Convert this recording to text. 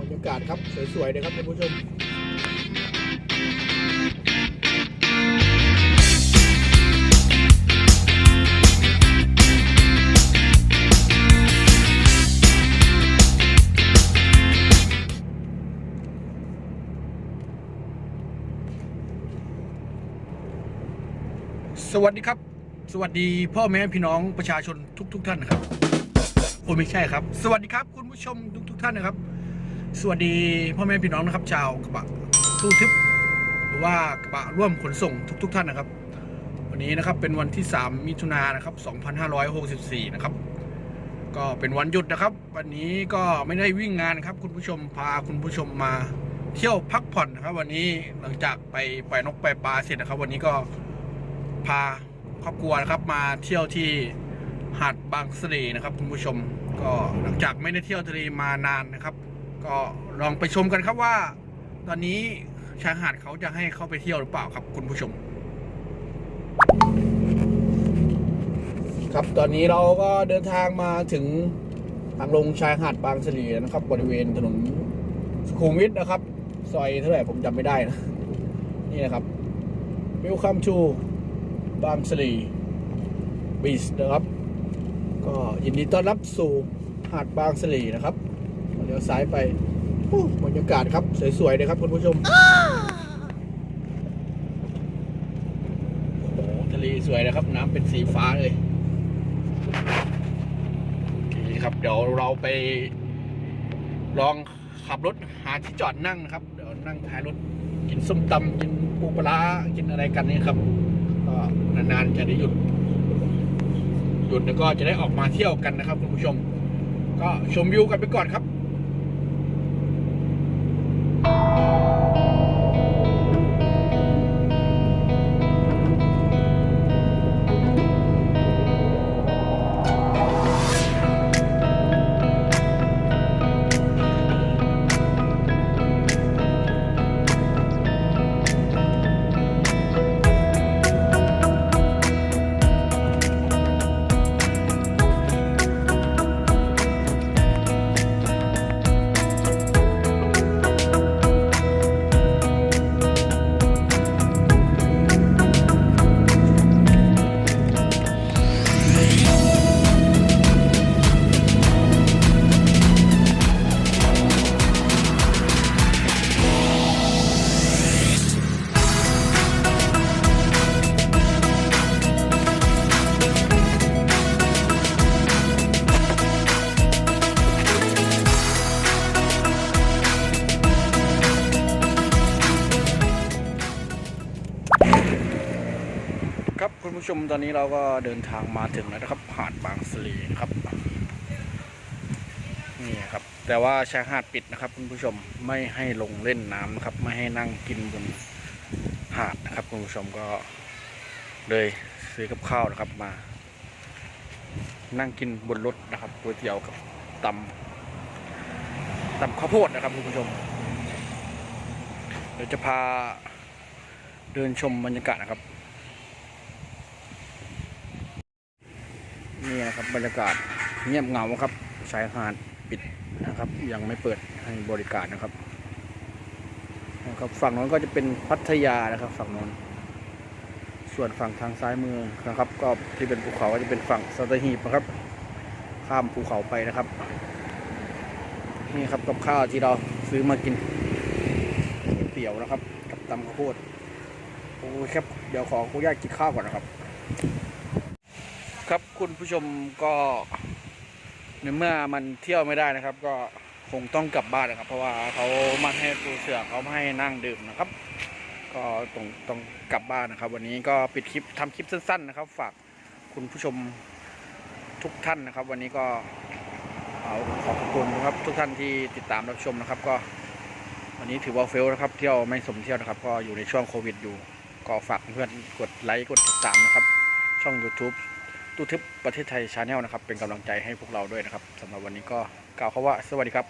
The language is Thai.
บรรยากาศครับสวยๆเลยครับท่านผู้ชมสวัสดีครับ สวัสดีพ่อแม่พี่น้องประชาชนทุก ๆ ท่านนะครับโอ้ไม่ใช่ครับ สวัสดีครับ คุณผู้ชมทุกทุกๆท่านนะครับ สวัสดีพ่อแม่พี่น้องนะครับชาวกระบะตู้ทึบหรือว่ากระบะร่วมขนส่งทุกๆท่านนะครับ วันนี้นะครับเป็นวันที่ 3 มิถุนายนนะครับ2564 นะครับ ก็เป็นวันหยุดนะครับ วันนี้ก็ไม่ได้วิ่งงานครับ คุณผู้ชมพาคุณผู้ชมมาเที่ยวพักผ่อนนะครับ วันนี้หลังจากไปปล่อยนกปล่อยปลาเสร็จนะครับ วันนี้ก็พาครอบครัวนะครับมาเที่ยวที่หาดบางเสร่นะครับ คุณผู้ชมก็หลังจากไม่ได้เที่ยวทะเลมานานนะครับ ก็ลองไปชมกันครับว่า ตอนนี้ชายหาดเขาจะให้เข้าไปเที่ยวหรือเปล่าครับคุณผู้ชม ครับตอนนี้เราก็เดินทางมาถึงทางลงชายหาดบางเสร่นะครับ บริเวณถนนสุขุมวิทนะครับซอยเท่าไหร่ผมจำไม่ได้นะ นี่นะครับ Welcome to บางสลีบีชนะครับ ก็ยินดีต้อนรับสู่หาดบางสลีนะครับ เลี้ยวซ้ายไปบรรยากาศครับ สวยๆเลยครับคุณผู้ชมโอ้โหทะเลสวยนะครับ น้ำเป็นสีฟ้าเลยโอเคครับ เดี๋ยวเราไป ลองขับรถหาที่จอดนั่งนะครับ เดี๋ยวนั่งท้ายรถกินส้มตำกินปูปลากินอะไรกันนี่ครับ ก็นานๆจะได้หยุด หยุดแล้วก็จะได้ออกมาเที่ยวกันนะครับคุณผู้ชม ก็ชมวิวกันไปก่อนครับ ผู้ชมตอนนี้เราก็เดินทางมาถึงแล้วนะครับ หาดบางสลีนะครับนี่ครับ แต่ว่าชายหาดปิดนะครับ คุณผู้ชมไม่ให้ลงเล่นน้ำนะครับ ไม่ให้นั่งกินบนหาดนะครับ คุณผู้ชมก็เลยซื้อกับข้าวนะครับมา นั่งกินบนรถนะครับก๋วยเตี๋ยวกับตำตำข้าวโพดนะครับคุณผู้ชม เดี๋ยวจะพาเดินชมบรรยากาศนะครับ นี่นะครับบรรยากาศเงียบเหงาครับชายหาดปิดนะครับ ยังไม่เปิดให้บริการนะครับนะครับฝั่งโน้นก็จะเป็นพัทยานะครับ ฝั่งโน้นส่วนฝั่งทางซ้ายมือนะครับ ก็ที่เป็นภูเขาก็จะเป็นฝั่งสัตหีบนะครับ ข้ามภูเขาไปนะครับ นี่ครับกับข้าวที่เราซื้อมากินเตี๋ยวนะครับ กับตำข้าวโพดโอ้ครับเดี๋ยวขออนุญาตกินข้าวก่อนนะครับ ครับคุณผู้ชมก็ในเมื่อมันเที่ยวไม่ได้นะครับ ก็คงต้องกลับบ้านนะครับ เพราะว่าเขามาให้ปูเสือเขาให้นั่งดื่มนะครับ ก็ต้องต้องกลับบ้านนะครับ วันนี้ก็ปิดคลิปทำคลิปสั้น ๆ นะครับ ฝากคุณผู้ชมทุกท่านนะครับ วันนี้ก็เอาขอบคุณนะครับทุกท่านที่ติดตามรับชมนะครับ ก็วันนี้ถือว่าเฟลนะครับ เที่ยวไม่สมเที่ยวนะครับ ก็อยู่ในช่วงโควิดอยู่ ก็ฝากเพื่อนกดไลค์กดติดตามนะครับ ช่อง YouTube ตู้ทึบประเทศไทยชาแนลนะครับ เป็นกำลังใจให้พวกเราด้วยนะครับสำหรับวันนี้ก็กล่าวคำว่าสวัสดีครับ